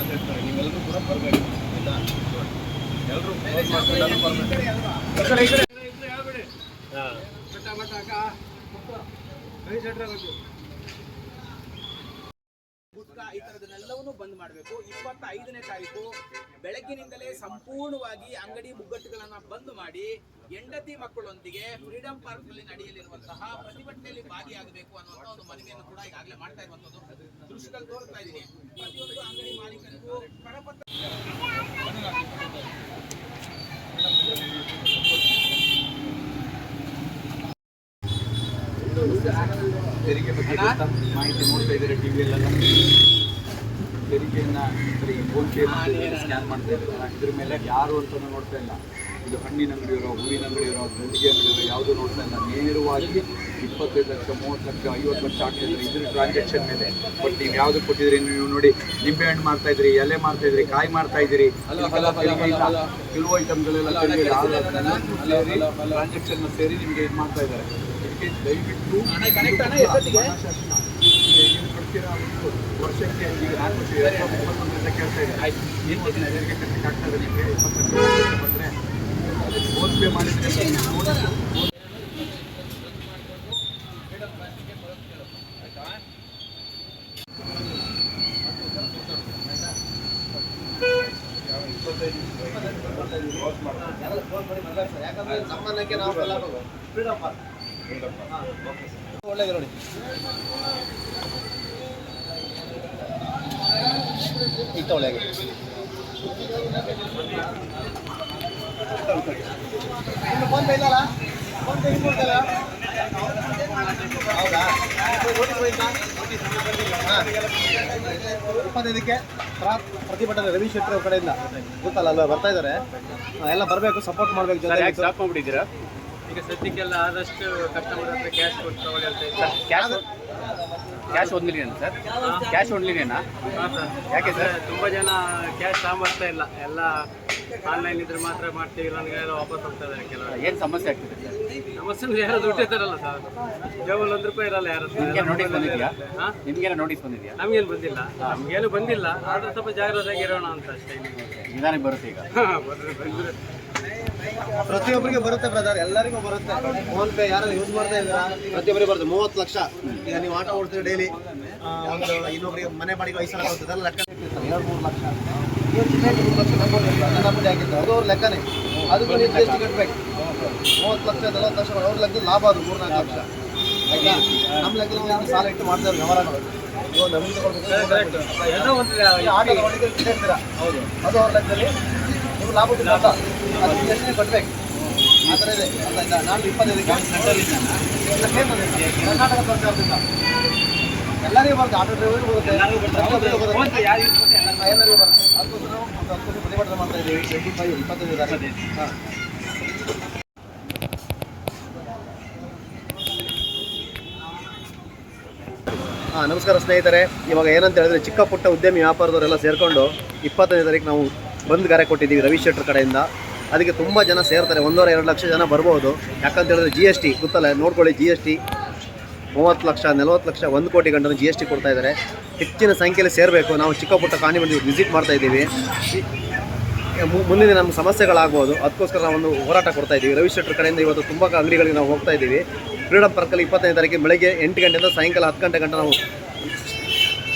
ಅಂತ ಹೇಳ್ತಾರೆ ನೀವೆಲ್ಲರೂ ಕೂಡ ಬರಬೇಕು ಇಲ್ಲ. ಎಲ್ಲರೂ ಬರಬೇಕು ಹಾಂ. ಈ ತರದನ್ನೆಲ್ಲವನ್ನು ಬಂದ್ ಮಾಡಬೇಕು. ಇಪ್ಪತ್ತ ಐದನೇ ತಾರೀಕು ಬೆಳಗ್ಗಿನಿಂದಲೇ ಸಂಪೂರ್ಣವಾಗಿ ಅಂಗಡಿ ಮುಗ್ಗಟ್ಟುಗಳನ್ನ ಬಂದ್ ಮಾಡಿ ಹೆಂಡತಿ ಮಕ್ಕಳೊಂದಿಗೆ ಫ್ರೀಡಂ ಪಾರ್ಕ್ನಲ್ಲಿ ನಡೆಯಲಿರುವಂತಹ ಪ್ರತಿಭಟನೆಯಲ್ಲಿ ಭಾಗಿಯಾಗಬೇಕು ಅನ್ನುವಂತ ಒಂದು ಮನವಿಯನ್ನು ಕೂಡ ಈಗಾಗಲೇ ಮಾಡ್ತಾ ಇರುವಂತದ್ದು ದೃಶ್ಯದಲ್ಲಿ ತೋರಿಸ್ತಾ ಇದ್ದೀನಿ. ಪ್ರತಿಯೊಂದು ಅಂಗಡಿ ಮಾಲೀಕರಿಗೂ ತೆರಿಗೆ ಬಗ್ಗೆ? ಮಾಹಿತಿ ನೋಡ್ತಾ ಇದ್ದಾರೆ? ಟಿವಿಯಲ್ಲೆಲ್ಲ ತೆರಿಗೆಯನ್ನ ಫೋನ್ ಪೇ ಸ್ಕ್ಯಾನ್ ಮಾಡ್ತಾ ಇದ್ದಾರೆ ಇದ್ರ ಮೇಲೆ ಯಾರು ಅಂತ ನೋಡ್ತಾ ಇಲ್ಲ. ಇದು ಹಣ್ಣಿನ ಅಂಗಡಿ ಇರೋ ಹೂವಿನ ಅಂಗಡಿ ಅಂಗಡಿಯವರೋ ಅಂಗಡಿ ಇರೋ ಯಾವುದೂ ನೋಡ್ತಾ ಇಲ್ಲ. ನೇರವಾಗಿ ಇಪ್ಪತ್ತೈದು ಲಕ್ಷ ಮೂವತ್ತು ಲಕ್ಷ ಐವತ್ತು ಲಕ್ಷ ಆಗ್ತಿದ್ರೆ ಇದ್ರ ಟ್ರಾನ್ಸಾಕ್ಷನ್ ಮೇಲೆ. ಬಟ್ ನೀವು ಯಾವ್ದು ಕೊಟ್ಟಿದ್ರಿ? ನೀವು ನೋಡಿ ನಿಂಬೆ ಹಣ್ಣು ಮಾಡ್ತಾ ಇದ್ರಿ ಎಲೆ ಮಾಡ್ತಾ ಇದ್ರಿ ಕಾಯಿ ಮಾಡ್ತಾ ಇದ್ರಿ ಕೆಲವು ಐಟಮ್ಗಳೆಲ್ಲ ಟ್ರಾನ್ಸಾಕ್ಷನ್ ಸೇರಿ ನಿಮಗೆ ಇದು ಮಾಡ್ತಾ ಇದ್ದಾರೆ ಇದಕ್ಕೆ ದಯವಿಟ್ಟು ಇದ್ದಾರೆ ನೀವು ಅದನ್ನ ತೆರಿಗೆ ಕಟ್ಟಕ್ಕೆ ಆಗ್ತದೆ ನಿಮಗೆ ಬಂದರೆ ಫೋನ್ ಪೇ ಮಾಡಿದ್ರೆ ಯಾಕಂದ್ರೆ ನಮ್ಮನ್ನಕ್ಕೆ ನಾವು ಒಳ್ಳೆದು ನೋಡಿ ಒಳಗೆ ಹಾಗೆ. ಫೋನ್ ಪೇ ಇಲ್ಲಲ್ಲ? ಫೋನ್ ಪೇ ಯೂಸ್ ಹೌದಾ? ಇಪ್ಪತ್ತೈದಕ್ಕೆ ಪ್ರತಿಭಟನೆ ರವಿ ಶೆಟ್ಟಿ ಅವ್ರ ಕಡೆಯಿಂದ. ಗೊತ್ತಲ್ಲ ಅಲ್ಲ ಬರ್ತಾ ಇದ್ದಾರೆ. ಎಲ್ಲ ಬರಬೇಕು ಸಪೋರ್ಟ್ ಮಾಡ್ಬೇಕು ಜೊತೆ ಸ್ಟಾಪ್ ಮಾಡ್ಬಿಟ್ಟಿದ್ದೀರಾ? ಈಗ ಸದ್ಯಕ್ಕೆಲ್ಲ ಆದಷ್ಟು ಕಸ್ಟಮರ್ ಹತ್ರ ಕ್ಯಾಶ್ ಕೊಟ್ಟು ತಗೊಳ್ಳಿ ಅಂತ ಕ್ಯಾಶ್ ಕ್ಯಾಶ್ ಒಂದ್ಲಿನೇನಾ ಸರ್? ಕ್ಯಾಶ್ ಒಂದ್ಲಿನೇನಾ ಯಾಕೆ ಸರ್? ತುಂಬ ಜನ ಕ್ಯಾಶ್ ತಗೊಂಬರ್ತಾ ಇಲ್ಲ. ಎಲ್ಲ ಆನ್ಲೈನ್ ಇದ್ರೆ ಮಾತ್ರ ಮಾಡ್ತೀವಿ ಎಲ್ಲ ವಾಪಸ್ ಹೋಗ್ತಾ ಇದ್ದಾರೆ ಕೆಲವರು. ಏನು ಸಮಸ್ಯೆ ಆಗ್ತಿದೆ ಸರ್? ಸಮಸ್ಯೆ ಯಾರು ದುಡ್ಡು ಇದಾರಲ್ಲ ಸರ್. ಜೇಬಲ್ಲಿ ಒಂದು ರೂಪಾಯಿ ಇರಲ್ಲ ಯಾರು ನಿಮ್ಗೆ ನೋಟಿಸ್ ಬಂದಿದ್ಯಾ? ನಿಮ್ಗೇನೋ ನೋಟಿಸ್ ಬಂದಿದ್ಯಾ? ನಮಗೇನು ಬಂದಿಲ್ಲ. ನಮಗೇನು ಬಂದಿಲ್ಲ. ಆದ್ರೆ ಸ್ವಲ್ಪ ಜಾಗ್ರತೆ ಇರೋಣ ಅಂತ ಅಷ್ಟೇ. ನಿಧಾನಕ್ಕೆ ಬರುತ್ತೆ ಈಗ? ಹಾಂ ಬಂದ್ರೆ ಬಂದ್ರೆ. ಪ್ರತಿಯೊಬ್ಬರಿಗೆ ಬರುತ್ತೆ ಬ್ರದರ್ ಎಲ್ಲರಿಗೂ ಬರುತ್ತೆ. ಫೋನ್ ಪೇ ಯಾರು ಯೂಸ್ ಮಾಡ್ತಾ ಇದ್ದೀರಾ? ಪ್ರತಿಯೊಬ್ಬರಿಗೆ ಬರುತ್ತೆ. ಮೂವತ್ತು ಲಕ್ಷ. ಈಗ ನೀವು ಆಟೋ ಓಡ್ತೀರಿ ಡೈಲಿ ಒಂದು ಇನ್ನೊಬ್ಬರಿಗೆ ಮನೆ ಬಾಡಿಗೆ ಐದು ಸಾವಿರ ಬರುತ್ತೆ ಅದೆಲ್ಲ ಲೆಕ್ಕ ಎರಡು ಮೂರು ಲಕ್ಷ. ಮೂರು ಲಕ್ಷ ಅದು ಅವ್ರ ಲೆಕ್ಕನೇ. ಅದಕ್ಕೂ ನೀವು ಜಿ ಎಸ್ ಟಿ ಕಟ್ಟಬೇಕು ಮೂವತ್ತು ಲಕ್ಷ ನಲವತ್ತು ಲಕ್ಷ ಅವ್ರ ಲೆಕ್ಕದ ಲಾಭ ಅದು ಮೂರು ನಾಲ್ಕು ಲಕ್ಷ. ಆಯ್ತಾ? ನಮ್ಮ ಲೆಕ್ಕ ಸಾಲ ಇಟ್ಟು ಮಾಡ್ತಾರೆ ವ್ಯವಹಾರಗಳು. ಇವಾಗ ನಮಗೆ ತಗೊಳ್ಬೇಕು. ಅದು ಅವ್ರ ಲೆಕ್ಕದಲ್ಲಿ. ನೀವು ಲಾಭ ಲಾಭ ಅದು ಎಷ್ಟು ಕಟ್ಟಬೇಕು ಆ ಥರ ಇದೆ. ಅಲ್ಲ ನಾನು ಇಪ್ಪತ್ತೈದು ಕರ್ನಾಟಕ ಸರ್ಕಾರದಿಂದ. ಎಲ್ಲರಿಗೂ ಬರುತ್ತೆ. ಆಟೋ ಡ್ರೈವರ್ ಬರುತ್ತೆ. ಪ್ರತಿಯೊಬ್ಬರಿಗೂ ಬರುತ್ತೆ. ಎಲ್ಲರಿಗೂ ಬರುತ್ತೆ. ಅದಕ್ಕೋಸ್ಕರ ನಾವು ವರ್ಷ ಪ್ರತಿಭಟನೆ ಮಾಡ್ತಾ ಇದ್ದೀವಿ. ಇಪ್ಪತ್ತೈದು ತಾರೀಕು ಹಾಂ. ಹಾಂ ನಮಸ್ಕಾರ ಸ್ನೇಹಿತರೆ. ಇವಾಗ ಏನಂತ ಹೇಳಿದ್ರೆ ಚಿಕ್ಕ ಪುಟ್ಟ ಉದ್ಯಮಿ ವ್ಯಾಪಾರದವರೆಲ್ಲ ಸೇರ್ಕೊಂಡು ಇಪ್ಪತ್ತನೇ ತಾರೀಕು ನಾವು ಬಂದ್ ಕರೆ ಕೊಟ್ಟಿದ್ದೀವಿ ರವಿ ಶೆಟ್ಟರ್ ಕಡೆಯಿಂದ. ಅದಕ್ಕೆ ತುಂಬ ಜನ ಸೇರ್ತಾರೆ. ಒಂದೂವರೆ, ಎರಡು ಲಕ್ಷ ಜನ ಬರ್ಬೋದು. ಯಾಕಂತ ಹೇಳಿದ್ರೆ ಜಿ ಎಸ್ ಟಿ ಗೊತ್ತಲ್ಲ, ನೋಡ್ಕೊಳ್ಳಿ ಜಿ ಎಸ್ ಟಿ ಮೂವತ್ತು ಲಕ್ಷ, ನಲವತ್ತು ಲಕ್ಷ, ಒಂದು ಕೋಟಿ ಗಂಟನ್ನು ಜಿ ಎಸ್ ಟಿ ಕೊಡ್ತಾ ಇದ್ದಾರೆ. ಹೆಚ್ಚಿನ ಸಂಖ್ಯೆಯಲ್ಲಿ ಸೇರಬೇಕು. ನಾವು ಚಿಕ್ಕ ಪುಟ್ಟ ಕಾಣಿಬಂದು ವಿಸಿಟ್ ಮಾಡ್ತಾ ಇದ್ದೀವಿ. ಮುಂದಿನ ನಮ್ಮ ಸಮಸ್ಯೆಗಳಾಗ್ಬೋದು. ಅದಕ್ಕೋಸ್ಕರ ನಾವು ಒಂದು ಹೋರಾಟ ಕೊಡ್ತಾ ಇದ್ದೀವಿ. ರವಿ ಶೆಟ್ಟರ್ ಕಡೆಯಿಂದ ಇವತ್ತು ತುಂಬ ಅಂಗಡಿಗಳಿಗೆ ನಾವು ಹೋಗ್ತಾ ಇದ್ದೀವಿ. ಫ್ರೀಡಮ್ ಪಾರ್ಕಲ್ಲಿ ಇಪ್ಪತ್ತೈದು ತಾರೀಕು ಬೆಳಗ್ಗೆ ಎಂಟು ಗಂಟೆಯಿಂದ ಸಾಯಂಕಾಲ ಹತ್ತು ಗಂಟೆ ಗಂಟೆ ನಾವು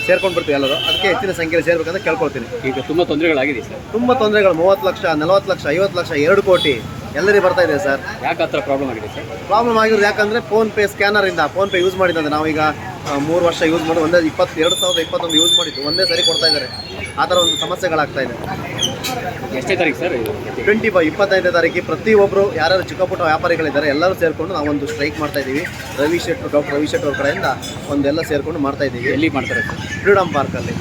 ಸೇರ್ಕೊಂಡು ಬರ್ತೀವಿ ಎಲ್ಲರೂ. ಅದಕ್ಕೆ ಹೆಚ್ಚಿನ ಸಂಖ್ಯೆಯಲ್ಲಿ ಸೇರ್ಬೇಕಂತ ಕೇಳ್ಕೊಳ್ತೀನಿ. ಈಗ ತುಂಬ ತೊಂದರೆಗಳಾಗಿದೆ ಸರ್. ತುಂಬ ತೊಂದರೆಗಳು. ಮೂವತ್ತು ಲಕ್ಷ ನಲವತ್ತು ಲಕ್ಷ ಐವತ್ತು ಲಕ್ಷ ಎರಡು ಕೋಟಿ ಎಲ್ಲರಿಗೂ ಬರ್ತಾ ಇದೆ ಸರ್. ಯಾಕೆ ಆ ಥರ ಪ್ರಾಬ್ಲಮ್ ಆಗಿದೆ ಸರ್? ಪ್ರಾಬ್ಲಮ್ ಆಗಿರೋದು ಯಾಕಂದರೆ ಫೋನ್ ಪೇ ಸ್ಕ್ಯಾನರಿಂದ ಫೋನ್ ಪೇ ಯೂಸ್ ಮಾಡಿದಂದ್ರೆ ನಾವೀಗ ಮೂರು ವರ್ಷ ಯೂಸ್ ಮಾಡಿ ಒಂದೇ ಇಪ್ಪತ್ತು ಎರಡು ಸಾವಿರದ ಇಪ್ಪತ್ತೊಂದು ಯೂಸ್ ಮಾಡಿದ್ದು. ಒಂದೇ ಸರಿ ಕೊಡ್ತಾ ಇದ್ದಾರೆ. ಆ ಥರ ಒಂದು ಸಮಸ್ಯೆಗಳಾಗ್ತಾ ಇದೆ. ಎಷ್ಟೇ ತಾರೀಕು ಸರ್? ಟ್ವೆಂಟಿ ಫೈವ್ ಇಪ್ಪತ್ತೈದನೇ ತಾರೀಕಿಗೆ ಪ್ರತಿಯೊಬ್ಬರು ಯಾರ್ಯಾರು ಚಿಕ್ಕ ಪುಟ್ಟ ವ್ಯಾಪಾರಿಗಳಿದ್ದಾರೆ ಎಲ್ಲರೂ ಸೇರಿಕೊಂಡು ಒಂದು ಸ್ಟ್ರೈಕ್ ಮಾಡ್ತಾ ಇದ್ದೀವಿ. ರವಿ ಶೆಟ್ಟರು ಡಾಕ್ಟರ್ ರವಿ ಶೆಟ್ಟರ್ ಅವ್ರ ಕಡೆಯಿಂದ ಒಂದೆಲ್ಲ ಸೇರಿಕೊಂಡು ಮಾಡ್ತಾ ಇದ್ದೀವಿ. ಎಲ್ಲಿ ಮಾಡ್ತಾರೆ ಫ್ರೀಡಮ್ ಪಾರ್ಕಲ್ಲಿ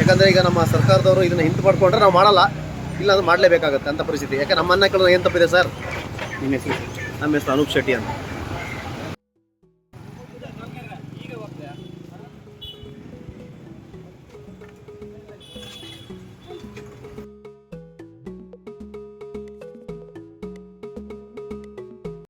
ಯಾಕಂದರೆ ಈಗ ನಮ್ಮ ಸರ್ಕಾರದವರು ಇದನ್ನು ಹಿಂದೆ ಪಡ್ಕೊಂಡ್ರೆ ನಾವು ಮಾಡಲ್ಲ. ಇಲ್ಲ ಅದು ಮಾಡಲೇಬೇಕಾಗುತ್ತೆ ಅಂತ ಪರಿಸ್ಥಿತಿ. ಯಾಕೆ ನಮ್ಮ ಅನ್ನ ಕೇಳೋದು ಏನು ತಪ್ಪಿದೆ ಸರ್? ನಿಮ್ಮ ಹೆಸರು? ನಮ್ಮ ಹೆಸರು ಅನೂಪ್ ಶೆಟ್ಟಿ ಅಂತ.